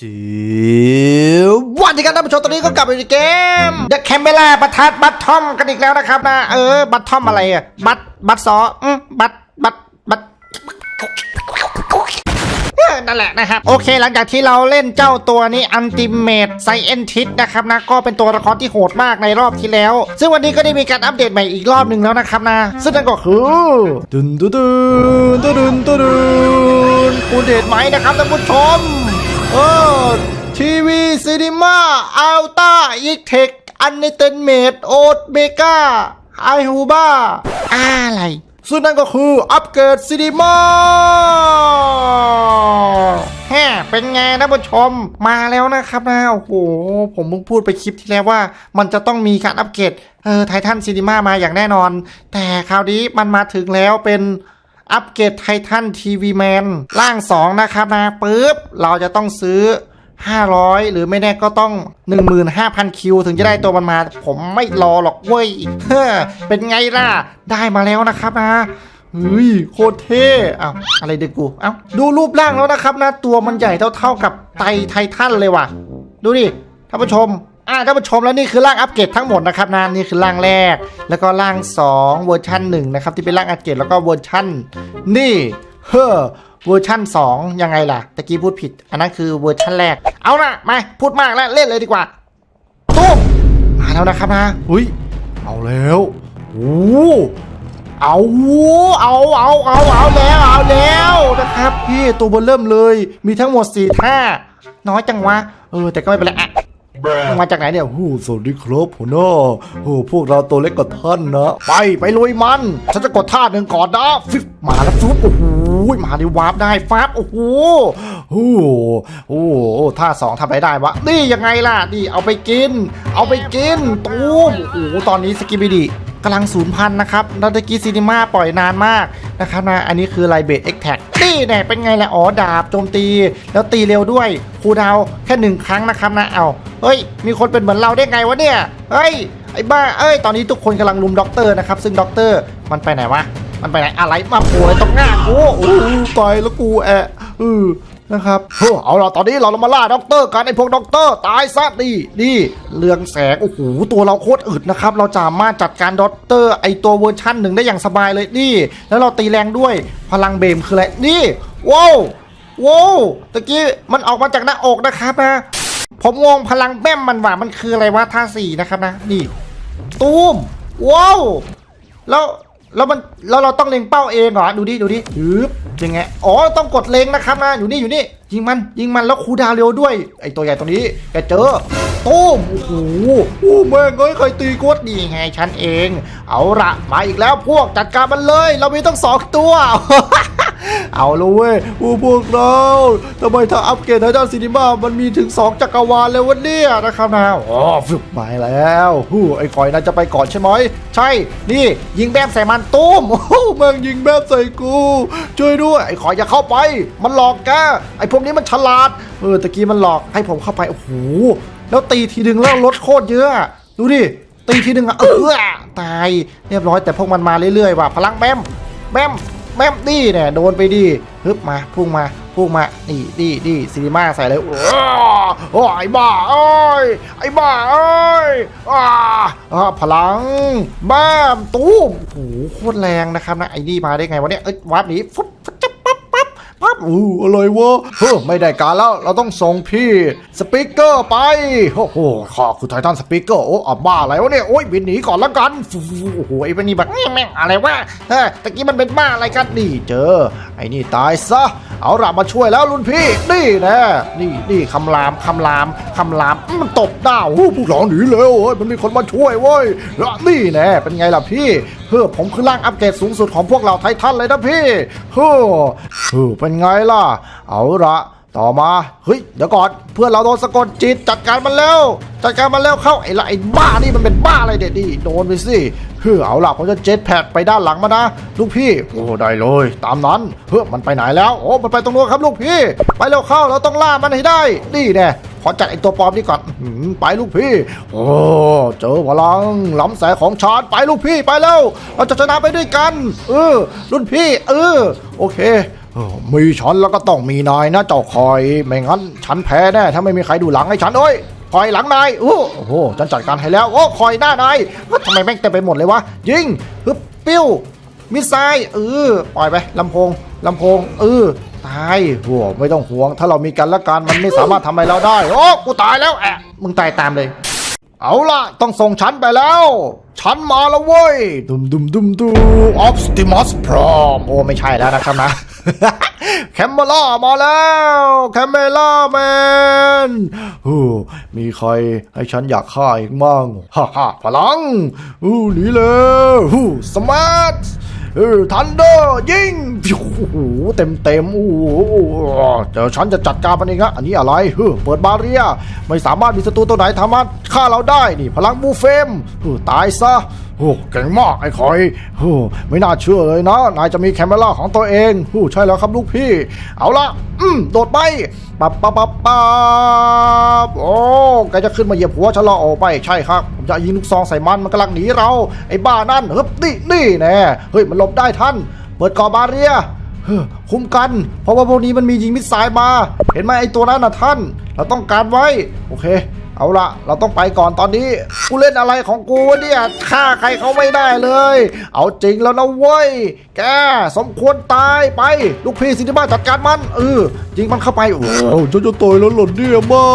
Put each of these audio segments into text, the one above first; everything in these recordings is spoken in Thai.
สิวันที่กันท่านผู้ชมตอนนี้ก็กลับไปในเกม The Camera ประทัดบัตทอมกันอีกแล้วนะครับนะ เออ บัตทอมอะไรอะบัตบัตซออืมบัตบัตบัตเออนั่นแหละนะครับ โอเคหลังจากที่เราเล่นเจ้าตัวนี้ Ultimate Scientist นะครับนะ ก็เป็นตัวละครที่โหดมากในรอบที่แล้ว ซึ่งวันนี้ก็ได้มีการอัปเดตใหม่อีกรอบหนึ่งแล้วนะครับนะ ซึ่งนั่นก็คือดุนดุนดุนดุนดุนดุนกูเดตไหมนะครับท่านผู้ชม เออทีวีซีนีมาอัลต้าอีกเทคอันเนเตนเมดโอดเบกาไอฮูบ้าอะไรซึ่งนั่นก็คืออัปเกรดซีนีมาแฮเป็นไงนะผู้ชม มาแล้วนะครับนะ โอ้โห ผมเพิ่งพูดไปคลิปที่แล้วว่า มันจะต้องมีการอัปเกรด เออไททันซีนีมามาอย่างแน่นอน แต่คราวนี้มันมาถึงแล้วเป็น อัปเกรดไททันทีวีแมนร่าง 2 นะครับนะปุ๊บ เราจะต้องซื้อ 500 หรือไม่แน่ก็ต้อง 15,000 คิว ถึงจะได้ตัวมันมา ผมไม่รอหรอกเว้ยเฮ้อเป็นไงล่ะ ได้มาแล้วนะครับนะเฮ้ยโคตรเท่อ้าวอะไรเด็กกูเอ้าดูรูปร่างแล้วนะครับนะ ตัวมันใหญ่เท่าๆกับไตไททันเลยว่ะ ดูดิท่านผู้ชม อ่าท่านผู้ชมแล้วนี่คือร่างอัปเกรดทั้งหมดนะครับนะนี่คือร่างแรก แล้วก็ร่าง 2 เวอร์ชัน1นะครับที่เป็นร่างอัปเกรดแล้วก็เวอร์ชันนี่เฮ้อเวอร์ชัน2 ยังไงล่ะตะกี้พูดผิด อันนั้นคือเวอร์ชันแรก เอาละมาพูดมากแล้วเล่นเลยดีกว่าตุ้มมาแล้วนะครับนะอุ้ยเอาแล้วโอ้เอาเอาเอาเอาเอาแล้วเอาแล้วนะครับพี่ตัวเบนเริ่มเลย มีทั้งหมด4ท่าน้อยจังวะเออแต่ก็ไม่เป็นไรอะ มาจากไหนเนี่ยโหสวัสดีครับหัวหน้าโอ้พวกเราตัวเล็กกว่าท่านนะ ไปไปลุยมัน ฉันจะกดท่าหนึ่งก่อนนะฟิบมาแล้วฟุบโอ้โหมาดิวาร์ปได้ฟับโอ้โหโอ้โหโอ้โหท่าสองทำอะไรได้วะนี่ยังไงล่ะนี่เอาไปกิน เอาไปกินตูมโอ้โหตอนนี้สกิบิดี กำลังศูนย์พันนะครับดัตะกี้ซีนิมาปล่อยนานมากนะครับนะอันนี้คือไลเบทเอ็กแท็กนี่แน่เป็นไงล่ะอ๋อดาบโจมตี แล้วตีเร็วด้วยคูดาวแค่หนึ่งครั้งนะครับนะเอาเฮ้ย มีคนเป็นเหมือนเราได้ไงวะเนี่ยเฮ้ยไอ้บ้าเอ้ยตอนนี้ทุกคนกำลังลุมด็อกเตอร์นะครับซึ่งด็อกเตอร์มันไปไหนวะมันไปไหนอะไรมาโผล่ตรงหน้ากูโอ้ตายแล้วกูแอะเออ นะครับเฮ้เอาล่ะตอนนี้เรามาล่าด็อกเตอร์กันไอ้พวกด็อกเตอร์ตายซะนี่นี่เรืองแสงโอ้โหตัวเราโคตรอึดนะครับ เราสามารถจัดการด็อกเตอร์ไอตัวเวอร์ชั่นหนึ่งได้อย่างสบายเลยนี่ แล้วเราตีแรงด้วยพลังเบมคืออะไรนี่ว้าวว้าวตะกี้มันออกมาจากหน้าอกนะครับนะผมงงพลังแม่มมันว่ามันคืออะไรวะท่าสี่นะครับนะนี่ ตูมว้าวแล้ว แล้วมันแล้วเราต้องเล็งเป้าเองเหรอดูดิดูดิฮึบยังไงอ๋อต้องกดเล็งนะครับนะอยู่นี่อยู่นี่ยิงมันยิงมันแล้วคูดาวเร็วด้วยไอตัวใหญ่ตัวนี้แกเจอตูมโอ้โหโอ้แม่งเอ้ยใครตีกดดีไงฉันเอง เอาละมาอีกแล้วพวกจัดการมันเลย เรามีต้องสองตัว เอาเลยเว้ยโอ้พวกเราทำไมถ้าอัปเกรดไททันซีนีมามันมีถึง 2 จักรวาลเลยวะเนี่ยนะครับนะอ๋อฟึบมาแล้วฮู้ไอ้คอยน่าจะไปก่อนใช่ไหมใช่ นี่ยิงแบมใส่มันตูมโอ้แม่งยิงแบบใส่กู ช่วยด้วย ไอ้ขออย่าเข้าไป มันหลอกแกไอ้พวกนี้มันฉลาดเออตะกี้มันหลอกให้ผมเข้าไปโอ้โหแล้วตีทีหนึ่งแล้วลดโคตรเยอะ ดูดิตีทีหนึ่งอะเออตายเรียบร้อยแต่พวกมันมาเรื่อยๆว่ะพลังแบมแบม แบมดีเนี่ยโดนไปดีฮึบมาพุ่งมาพุ่งมานี่ดีดีซีนีมาใส่เลยโอ้ยไอ้บ้าเอ้ยไอ้บ้าเอ้ยอ้าอ่าพลังบ้ามตูมโอ้โหโคตรแรงนะครับนะไอ้นี่มาได้ไงวะเนี่ยเอ้ยวาร์ปหนีฟุ๊บฟุ๊บจับปั๊บปั๊บปั๊บ อู้อะไรวะเฮ้ไม่ได้การแล้วเราต้องส่งพี่สปิเกอร์ไปโอ้โหขอคือไททันสปีกเกอร์โอ้อับบ้าอะไรวะเนี่ยโอ้ยบินหนีก่อนละกันฟูโอ้โหไอ้พวกนี้แบบแม่งอะไรวะเฮ้ยตะกี้มันเป็นบ้าอะไรกันนี่เจอ ไอ้นี่ตายซะเอาละมาช่วยแล้วรุ่นพี่ นี่นะนี่นี่คำรามคำรามคำรามมันตบดาวโอ้พวกเราหนีเร็วเฮ้ยมันมีคนมาช่วยเว้ยแล้วนี่แน่เป็นไงล่ะพี่ เพื่อผมคือร่างอัปเกรดสูงสุดของพวกเราไททันเลยนะพี่เฮ้อเฮ้อเป็นไงล่ะ เอาละ ต่อมาเฮ้ยเดี๋ยวก่อนเพื่อนเราโดนสะกดจิตจัดการมันแล้วจัดการมันแล้วเข้าไอ้ละไอ้บ้านี่มันเป็นบ้าอะไรเด็ดดิโดนไปสิเฮ้อเอาล่ะผมจะเจ็ตแพดไปด้านหลังมานะลูกพี่โอ้ได้เลย ตามนั้นเฮ้อมันไปไหนแล้วโอ้มันไปตรงนู้นครับลูกพี่ ไปเร็วเข้าเราต้องล่ามันให้ได้นี่แน่ขอจัดไอ้ตัวปลอมนี่ก่อนไปลูกพี่ โอ้เจอพลังล้ำแสงของชาร์จไปลูกพี่ไปแล้ว เราจะชนะไปด้วยกัน เออรุ่นพี่ เออ โอเค มีฉันแล้วก็ต้องมีนายนะเจ้าคอยไม่งั้นฉันแพ้แน่ถ้าไม่มีใครดูหลังให้ฉันเอ้ยคอยหลังนายโอ้โหฉันจัดการให้แล้วโอ้คอยหน้านายทำไมแม่งเต็มไปหมดเลยวะยิงฮึบปิ้วมิสไซเออปล่อยไปลำโพงลำโพงเออตายโอ้ไม่ต้องห่วง ถ้าเรามีกันและกันมันไม่สามารถทำอะไรเราได้ โอ้กูตายแล้วแอะมึงตายตามเลย เอาล่ะ ต้องส่งฉันไปแล้วฉันมาแล้วเว้ยดุมดุมดุมดุมออฟสติมัสพร้อมโอ้ไม่ใช่แล้วนะครับนะ แคมเมล่ามาแล้วแคมเมล่าแมนมีใครให้ฉันอยากฆ่าอีกมั่งฮ่าฮ่าพลังอู้หนีเลยฮู้สมาร์ทเออทันเดอร์ยิงโอ้โหเต็มเต็มโอ้โหเดี๋ยวฉันจะจัดการมันเองนะอันนี้อะไรเฮ้เปิดบาเรีย ไม่สามารถมีศัตรูตัวไหนทำมาฆ่าเราได้นี่ พลังบูเฟมเออตายซะ โอ้เก่งมากไอ้คอยโอ้ไม่น่าเชื่อเลยนะ นายจะมีแคมเมล่าของตัวเองโอ้ใช่แล้วครับลูกพี่ เอาละอืมโดดไปปับปับปับปับโอ้แกจะขึ้นมาเหยียบหัวฉันละออกไปใช่ครับ ผมจะยิงลูกซองใส่มันมันกำลังหนีเรา ไอ้บ้านั่นเฮ้ยนี่นี่แน่เฮ้ยมันหลบได้ท่าน เปิดกอบาเรียคุ้มกัน เพราะว่าพวกนี้มันมียิงมิสไซล์มา เห็นไหมไอ้ตัวนั้นนะท่าน เราต้องการไว้ โอเค เอาละเราต้องไปก่อนตอนนี้ กูเล่นอะไรของกูเนี่ยฆ่าใครเขาไม่ได้เลย เอาจริงแล้วนะเว้ย แกสมควรตายไป ลูกพี่สิทธิบ้าจัดการมันเออยิงมันเข้าไปโอ้โหฉันจะตายแล้วหล่นเนี่ยไม่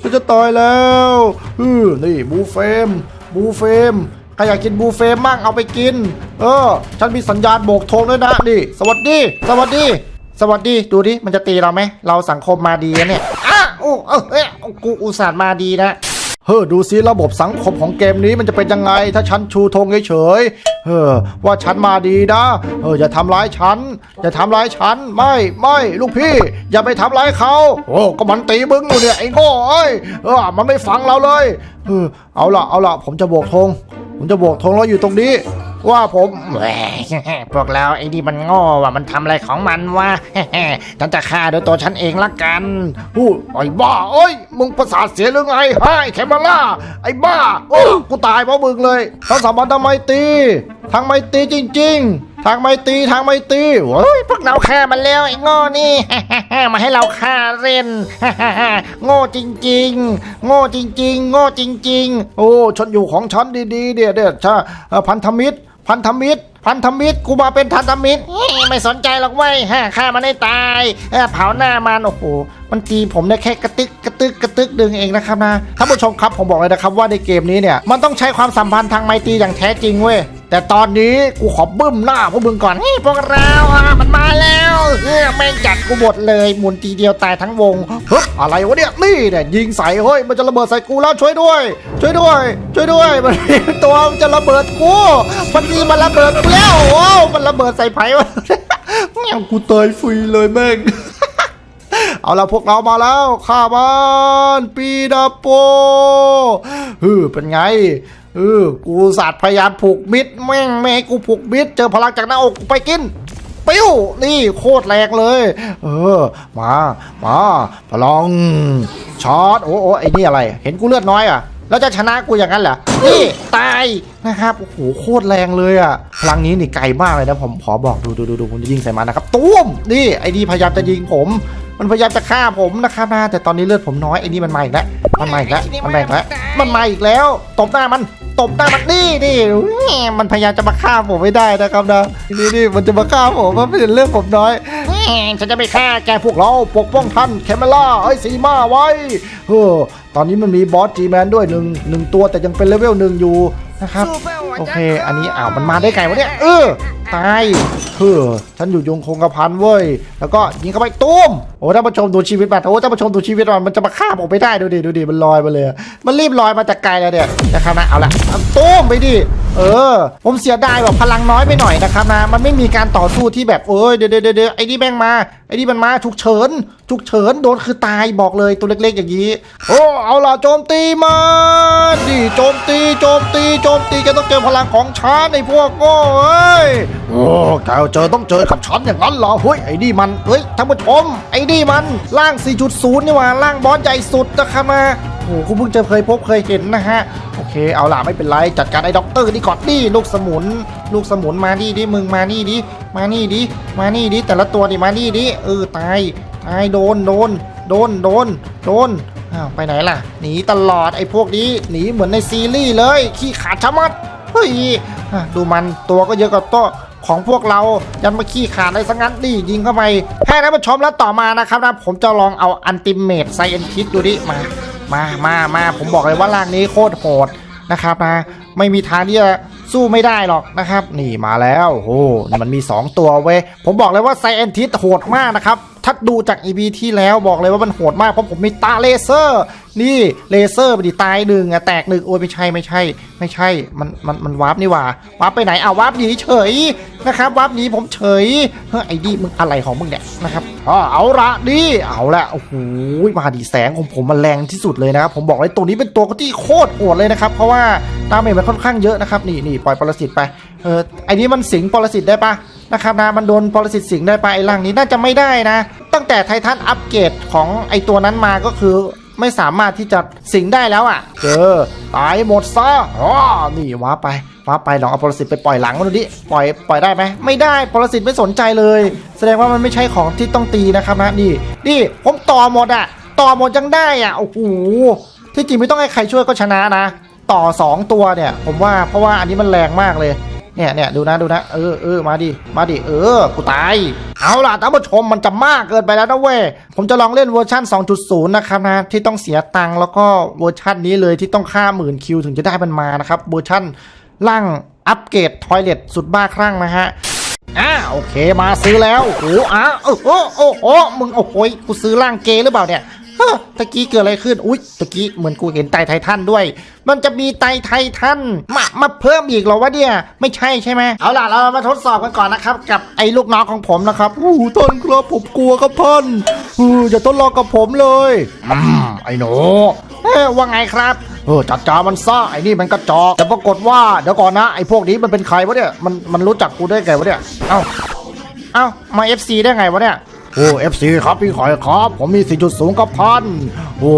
ฉันจะตายแล้วเออนี่บูเฟมบูเฟมใครอยากกินบูเฟ่มั่งเอาไปกิน เออ ฉันมีสัญญาณโบกธงด้วยนะนี่ สวัสดี สวัสดี สวัสดี ดูดิ มันจะตีเราไหม เราสังคมมาดีเนี่ย อ้าโอ้เออเอ้ยกูอุตส่าห์มาดีนะเฮ้อดูซิระบบสังคมของเกมนี้มันจะเป็นยังไง ถ้าฉันชูธงเฉยเออว่าฉันมาดีนะเอออย่าทำร้ายฉันอย่าทำร้ายฉันไม่ไม่ลูกพี่ อย่าไปทำร้ายเขาโอ้ก็มันตีมึงอยู่เนี่ยไอ้โง่เอ้ยเออมันไม่ฟังเราเลยเออเอาละเอาละผมจะโบกธงผมจะโบกธงแล้วอยู่ตรงนี้ ว่าผมแหมพวกเราไอ้นี่มันโง่ว่ะมันทำอะไรของมันวะฉันจะฆ่าด้วยตัวฉันเองละกันพูดไอ้บ้าเอ้ยมึงประสาทเสียหรือไงไอ้แคมเบล่าไอ้บ้าโอ้กูตายเพราะมึงเลยทั้งสามพันทำไมตีทางไม่ตีจริง ๆ ทางไม่ตีทางไม่ตรีเว้ยพวกเราฆ่ามันแล้วไอ้โง่นี่มาให้เราฆ่าเล่นโง่จริง ๆ โง่จริง ๆ โง่จริง ๆ โอ้ฉันอยู่ของฉันดีๆเดี๋ยวเดี๋ยวชาพันธมิตร พันธมิตร พันธมิตรกูมาเป็นพันธมิตรเฮ้ยไม่สนใจหรอกเว้ยฮะฆ่ามันให้ตายเอ้อเผาหน้ามันโอ้โหมันตีผมได้แค่กระตึกกระตึกกระตึกดึงเองนะครับนะท่านผู้ชมครับผมบอกเลยนะครับว่าในเกมนี้เนี่ยมันต้องใช้ความสัมพันธ์ทางไมตรีอย่างแท้จริงเว้ยแต่ตอนนี้กูขอบึ้มหน้าพวกมึงก่อนเฮ้ยพวกเราอะมันมาแล้ว กูหมดเลยหมุนทีเดียวตายทั้งวงฮึบอะไรวะเนี่ยนี่เนี่ยยิงใส่เฮ้ยมันจะระเบิดใส่กูแล้วช่วยด้วย ช่วยด้วย ช่วยด้วยมันตัวมันจะระเบิดกูมันนี่มันระเบิดกูแล้วโอ้วมันระเบิดใส่ไผ่วะเอากูตายฟรีเลยแม่งเอาละพวกเรามาแล้วข้ามันปีดาโปเออเป็นไงเออกูศาสตร์พยายามผูกมิดแม่งไม่ให้กูผูกมิดเจอพลังจากหน้าอกกูไปกิน ปิ้วนี่โคตรแรงเลย เออ มามาพลังช็อตโอ้โอ้ไอ้นี่อะไร เห็นกูเลือดน้อยอะแล้วจะชนะกูอย่างนั้นเหรอนี่ตาย นะครับโอ้โหโคตรแรงเลยอะพลังนี้นี่ไกลมากเลยนะผมขอบอกดูดูดูดูผมจะยิงใส่มันนะครับตุ้มนี่ไอ้นี่พยายามจะยิงผมมันพยายามจะฆ่าผมนะครับนะแต่ตอนนี้เลือดผมน้อยไอ้นี่มันมาอีกแล้วมันมาอีกแล้วมันมาอีกแล้วมันมาอีกแล้วตบหน้ามันตบหน้ามันนี่นี่อุ๊ยมันพยายามจะมาฆ่าผมไม่ได้นะครับนะนี่นี่มันจะมาฆ่าผมเพราะเป็นเรื่องผมน้อยแม่งฉันจะไปฆ่าแกแกพวกเราปกป้องท่านแคมเมล่าเอ้ยสีมาไว้เออตอนนี้มันมีบอสจีแมนด้วยหนึ่งหนึ่งตัวแต่ยังเป็นเลเวลหนึ่งอยู่ นะครับ โอเค อันนี้อ้าวมันมาได้ไงวะเนี่ย เออ ตายเฮ้อฉันอยู่ยงคงกระพันเว้ย แล้วก็ยิงเข้าไปตุ้มโอ้ท่านผู้ชมดูชีวิตมันโอ้ท่านผู้ชมดูชีวิตมันมันจะมาฆ่าผมไม่ได้ดูดิดูดิมันลอยมาเลย มันรีบลอยมาจากไกลแล้วเนี่ยนะครับนะเอาละตุ้มไปดิเออ ผมเสียดายแบบพลังน้อยไปหน่อยนะครับนะ มันไม่มีการต่อสู้ที่แบบเอ้ยเดี๋ยวเดี๋ยวเดไอ้นี่แม่งมาไอ้นี่มันมาฉุกเฉินฉุกเฉินโดนคือตายบอกเลยตัวเล็กๆอย่างนี้โอ้เอาล่ะโจมตีมันดิโจมตีโจมตีโจมตีแกต้องเจอพลังของฉันไอ้พวกโอ้ยโอ้แกเจอต้องเจอกับฉันอย่างนั้นเหรอเฮ้ยไอ้นี่มันเฮ้ยท่านผู้ชมไอ้นี่มันร่าง 4.0 นี่หว่าร่างบอสใหญ่สุดนะครับนะโหกูเพิ่งจะเคยพบเคยเห็นนะฮะ โอเค เอาล่ะไม่เป็นไร จัดการไอ้ด็อกเตอร์นี่ก่อนนี่ลูกสมุน ลูกสมุนมานี่ดิมึงมานี่ดิมานี่ดิมานี่ดิแต่ละตัวดิมานี่ดิเออตายตายโดนโดน โดนโดนโดนอ้าวไปไหนล่ะหนีตลอดไอ้พวกนี้หนีเหมือนในซีรีส์เลยขี้ขาดชะมัดเฮ้ยดูมันตัวก็เยอะกว่าโต๊ะ ของพวกเรายันมาขี้ขาดอะไรสักงั้นดิยิงเข้าไปให้ท่านผู้ชมแล้วต่อมานะครับนะผมจะลองเอาอันติเมตไซเอนทิสดูดิมา มามามาผมบอกเลยว่าร่างนี้โคตรโหดนะครับนะไม่มีทางที่จะสู้ไม่ได้หรอกนะครับ นี่มาแล้วโอ้มันมี 2 ตัวเว้ยผมบอกเลยว่าไซเอนทิสโหดมากนะครับถ้าดูจาก EP ที่แล้วบอกเลยว่ามันโหดมากเพราะผมมีตาเลเซอร์ นี่เลเซอร์ไปดิตายหนึ่งอะแตกหนึ่งโอ้ยไม่ใช่ไม่ใช่ ไม่ใช่มันมันมันวาร์ปนี่หว่า วาร์ปไปไหนอะวาร์ปหนีเฉย นะครับวาร์ปหนีผมเฉยเฮ้ยไอ้ดิมึงอะไรของมึงเนี่ยนะครับอเอาละดิเอาละโอ้โหมาดิแสงของผมมันแรงที่สุดเลยนะครับผมบอกเลยตัวนี้เป็นตัวที่โคตรโหดเลยนะครับเพราะว่าดามเมจมันค่อนข้างเยอะนะครับนี่นี่ปล่อยปรสิตไปเออไอ้นี้มันสิงปรสิตได้ปะนะครับนะมันโดนปรสิตสิงได้ปะไอ้ร่างนี้น่าจะไม่ได้นะ ตั้งแต่ไททันอัปเกรดของไอ้ตัวนั้นมาก็คือไม่สามารถที่จะสิงได้แล้วอะเจอตายหมดซะอ๋อนี่ว้าไป ว้าไปลองเอาปรสิตไปปล่อยหลังมันดูดิปล่อยปล่อยได้ไหมไม่ได้ปรสิตไม่สนใจเลย แสดงว่ามันไม่ใช่ของที่ต้องตีนะครับนะนี่นี่ผมต่อหมดอะต่อหมดยังได้อะโอ้โหที่จริงไม่ต้องให้ใครช่วยก็ชนะนะ ต่อ 2 ตัวเนี่ย ผมว่าเพราะว่าอันนี้มันแรงมากเลยเนี่ยเนี่ยดูนะดูนะเออเออมาดิมาดิเออกูตายเอาล่ะท่านผู้ชมมันจะมากเกินไปแล้วนะเว้ยผมจะลองเล่นเวอร์ชัน2.0 นะครับนะที่ต้องเสียตังค์แล้วก็เวอร์ชันนี้เลยที่ต้องค่าหมื่นคิวถึงจะได้มันมานะครับเวอร์ชัน ล่างอัปเกรดทอยเลทสุดบ้าคลั่งนะฮะอ่าโอเคมาซื้อแล้วโอ้โหอะโอ้โหโอ้โหมึงโอ้โหยกูซื้อร่างเกย์หรือเปล่าเนี่ยตะกี้เกิดอะไรขึ้น อุ้ยตะกี้เหมือนกูเห็นไตไททันด้วย มันจะมีไตไททันมา มาเพิ่มอีกเหรอวะเนี่ย ไม่ใช่ใช่ไหม เอาล่ะ เรามาทดสอบกันก่อนนะครับ กับไอ้ลูกน้องของผมนะครับโอ้โหท่านครับผมกลัวครับท่านเอออย่าทดลองกับผมเลย อืม ไอ้หนูเออว่าไงครับ เออจัดการมันซะไอ้นี่มันกระจอกแต่ปรากฏว่าเดี๋ยวก่อนนะไอ้พวกนี้มันเป็นใครวะเนี่ยมันมันรู้จักกูได้ไงวะเนี่ยเอ้าเอ้ามา FC ได้ไงวะเนี่ยโอ้เอฟซีครับพี่ขอยครับ ผมมีสี่จุดสูงกับท่านโอ้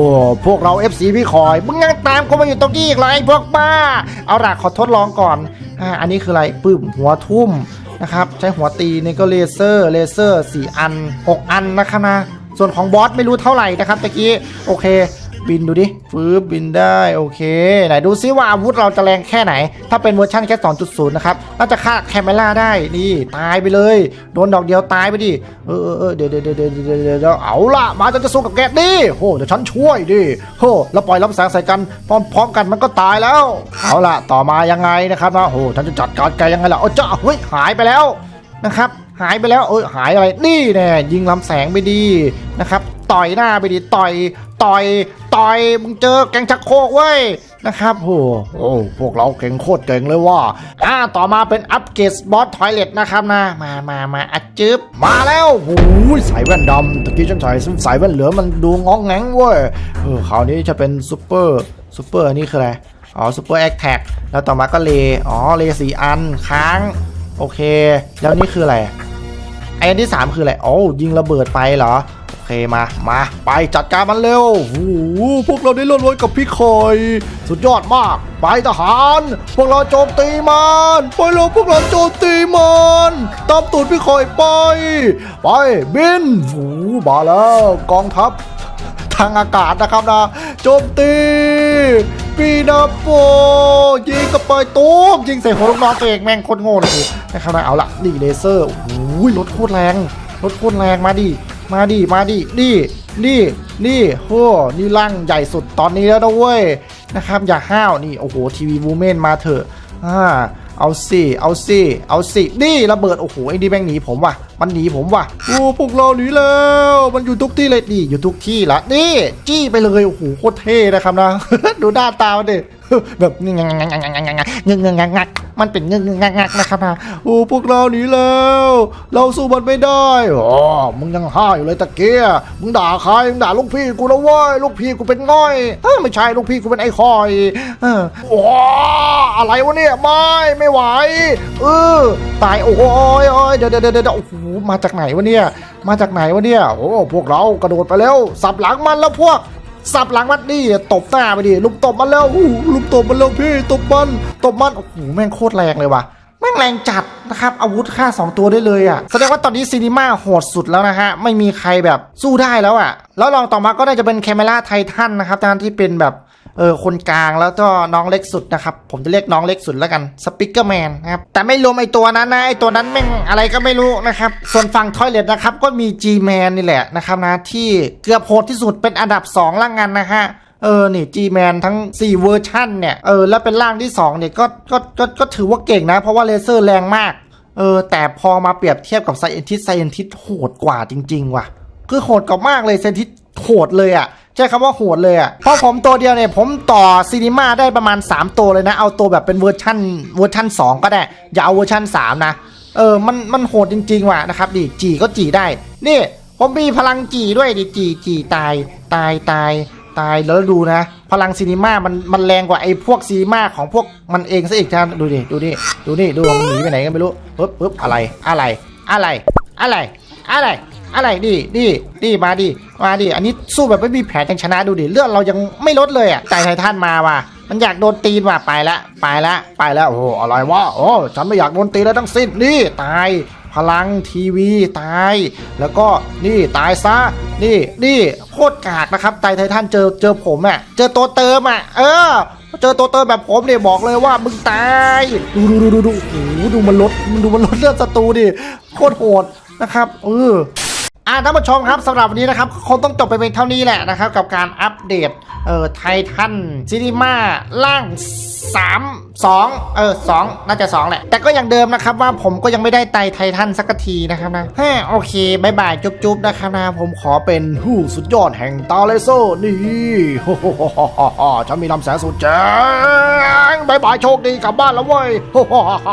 พวกเราเอฟซีพี่ขอยมึงยังตามกูมาอยู่ตรงนี้อีกเหรพวกบ้า เอาล่ะขอทดลองก่อนอ่าอันนี้คืออะไรปื้มหัวทุ่มนะครับ ใช้หัวตีนี่ก็เลเซอร์เลเซอร์ 4 อัน 6 อันนะครับนะส่วนของบอสไม่รู้เท่าไหร่นะครับตะกี้โอเค บินดูดิฟืบบินได้โอเค ไหนดูซิว่าอาวุธเราจะแรงแค่ไหน ถ้าเป็นเวอร์ชันแค่ 2.0 นะครับน่าจะฆ่าแคมเมล่าได้นี่ตายไปเลย โดนดอกเดียวตายไปดิเออเออเดี๋ยวเดี๋ยวเดี๋ยวเดี๋ยวเดี๋ยวเอาละมาจะจะสู้กับแกดิโหเดี๋ยวฉันช่วยดิโหแล้วปล่อยลำแสงใส่กันพร้อมๆกันมันก็ตายแล้วเอาละต่อมายังไงนะครับนะโหฉันจะจัดการแกยังไงล่ะโอ้เจ้าเฮ้ยหายไปแล้วนะครับหายไปแล้วเออหายอะไรนี่แน่ยิงลำแสงไปดีนะครับต่อยหน้าไปดีต่อย ต่อยต่อยมึงเจอแกงชักโครกเว้ยนะครับโหโอ้พวกเราเก่งโคตรเก่งเลยว่าอ่าต่อมาเป็นอัปเกรดบอสทอยเลตนะครับนะ มามามาอัดจึบมาแล้วโอ้ยใส่แว่นดำตะกี้ฉันใส่ใส่แว่นเหลือมันดูงองแงงเว้ยเออคราวนี้จะเป็นซูเปอร์ซูเปอร์นนี้คืออะไรอ๋อซูเปอร์แอคแท็กแล้วต่อมาก็เลอ๋อเลสีอันค้าง โอเค แล้วนี่คืออะไรไออันที่สามคืออะไรโอ้ยิงระเบิดไปเหรอ เคมา มา ไปจัดการมันเร็วโอ้โหพวกเราได้เลื่อนรถกับพี่คอย สุดยอดมาก ไปทหาร พวกเราโจมตีมันไปเร็วพวกเราโจมตีมันตามตูดพี่คอยไป ไปบินโอ้โหมาแล้วกองทัพทางอากาศนะครับนะ โจมตีปีนาโปยิงกระเปยตูมยิงใส่หัวลูกน้องตัวเองแม่งโคตรโง่เลยนะครับนะเอาละนี่เลเซอร์โอ้โหรถโคตรแรงรถโคตรแรงมาดิ มาดิมาดินี่นี่นี่โหนี่ร่างใหญ่สุดตอนนี้แล้วนะเว้ยนะครับ อย่าห้าวนี่โอ้โหทีวีวูเมนมาเถอะอ่าเอาสิเอาสิเอาสินี่ระเบิดโอ้โหไอ้นี่แม่งหนีผมว่ะมันหนีผมว่ะโอ้พวกเราหนีแล้วมันอยู่ทุกที่เลยนี่อยู่ทุกที่ละนี่จี้ไปเลยโอ้โหโคตรเท่นะครับนะดูหน้าตามันดิแบบงงงงงงงงงงงงงง มันเป็นเงงงงงนะครับนะโอ้พวกเราหนีแล้ว เราสู้มันไม่ได้อ๋อมึงยังห้าอยู่เลยตะเกียมึงด่าใครมึงด่าลูกพี่กูนะเว้ยลูกพี่กูเป็นง่อยเออไม่ใช่ลูกพี่กูเป็นไอ้คอยเออว้าอะไรวะเนี่ยไม่ไม่ไหวเออตายโอ้โหโอ้ยเดี๋ยวเดี๋ยวเดี๋ยวโอ้โหมาจากไหนวะเนี่ยมาจากไหนวะเนี่ยโอ้พวกเรากระโดดไปแล้วสับหลังมันแล้วพวก สับหลังมัดนี่ตบหน้าไปดิลุมตบมันแล้วอู้ลุมตบมันแล้วพี่ตบมันตบมันโอ้โหแม่งโคตรแรงเลยว่ะแม่งแรงจัดนะครับอาวุธค่า 2 ตัวได้เลยอะ่ะแสดงว่าตอนนี้ซีนีมาโหดสุดแล้วนะฮะ ไม่มีใครแบบสู้ได้แล้วอะ่ะ แล้วลองต่อมาก็น่าจะเป็นแคมิล่าไททันนะครับทางที่เป็นแบบ เออคนกลางแล้วก็น้องเล็กสุดนะครับ ผมจะเรียกน้องเล็กสุดแล้วกันสปิเกอร์แมนนะครับแต่ไม่รวมไอตัวนั้นนะไอตัวนั้นแม่งอะไรก็ไม่รู้นะครับ ส่วนฝั่งทอยเลตนะครับก็มี G-Man นี่แหละนะครับนะที่เกือบโหดที่สุดเป็นอันดับ2ล่างงานนะฮะเออนี่ G-Man ทั้ง 4 เวอร์ชันเนี่ยเออแล้วเป็นร่างที่2เนี่ยก็ก็ก็ก็ถือว่าเก่งนะ เพราะว่าเลเซอร์แรงมากเออแต่พอมาเปรียบเทียบกับไซเอนทิสไซเอนทิสโหดกว่าจริง ๆ ว่ะ คือโหดกว่ามากเลยไซเอนทิสโหดเลยอะ่ะ ใช้คำว่าโหดเลยอะ่ะเพราะผมตัวเดียวเนี่ยผมต่อซีนีมาได้ประมาณ 3 ตัวเลยนะ เอาตัวแบบเป็นเวอร์ชันเวอร์ชัน2 ก็ได้ อย่าเอาเวอร์ชัน3 นะ เออมันมันโหดจริง ๆ ว่ะนะครับดิจีก็จีได้ นี่ผมมีพลังจีด้วยดิจีจีตายตายตายตายแล้วดูนะ พลังซีนีมามันมันแรงกว่าไอ้พวกซีนีมาของพวกมันเองซะอีกท่านดูดิดูนี่ดูนี่ดูมันหนีไปไหนกันไม่รู้ปึ๊บปึ๊บอะไรอะไรอะไรอะไรอะไร อะไรดิดิดิมาดิมาดิอันนี้สู้แบบไม่มีแผลยังชนะดูดิเลือดเรายังไม่ลดเลยอะใจไททันมาว่ะมันอยากโดนตีนว่ะไปละไปละไปแล้วโอ้อะไรวะโอ้ฉันไม่อยากโดนตีแล้วทั้งสิ้นนี่ตายพลังทีวีตาย แล้วก็นี่ตายซะนี่นี่โคตรกากนะครับไตไททันเจอเจอผมอะเจอตัวเติมอะเออ เจอตัวเติมแบบผมเนี่ยบอกเลยว่ามึงตายดูดูดูดูดูโอ้โหดูมันลดมันดูมันลดเลือดศัตรูดิโคตรโหดนะครับเออ อ่าท่านผู้ชมครับสำหรับวันนี้นะครับคงต้องจบไปเพียงเท่านี้แหละนะครับ กับการอัปเดตเอ่อไททันซีนีมาล่าง 3 2 เออ 2 น่าจะ 2 แหละ แต่ก็อยังเดิมนะครับว่าผมก็ยังไม่ได้ไตไททันสักทีนะครับนะฮะโอเคบายบายจุ๊บๆนะครับนะ ผมขอเป็นฮู้สุดยอดแห่งตาเลเซอร์นี่โฮโฮโฮโฮโฮโฮฉันมีลำแสงสุดแจ๋งบายบายโชคดีกลับบ้านแล้วเว้ยฮโฮโฮโฮ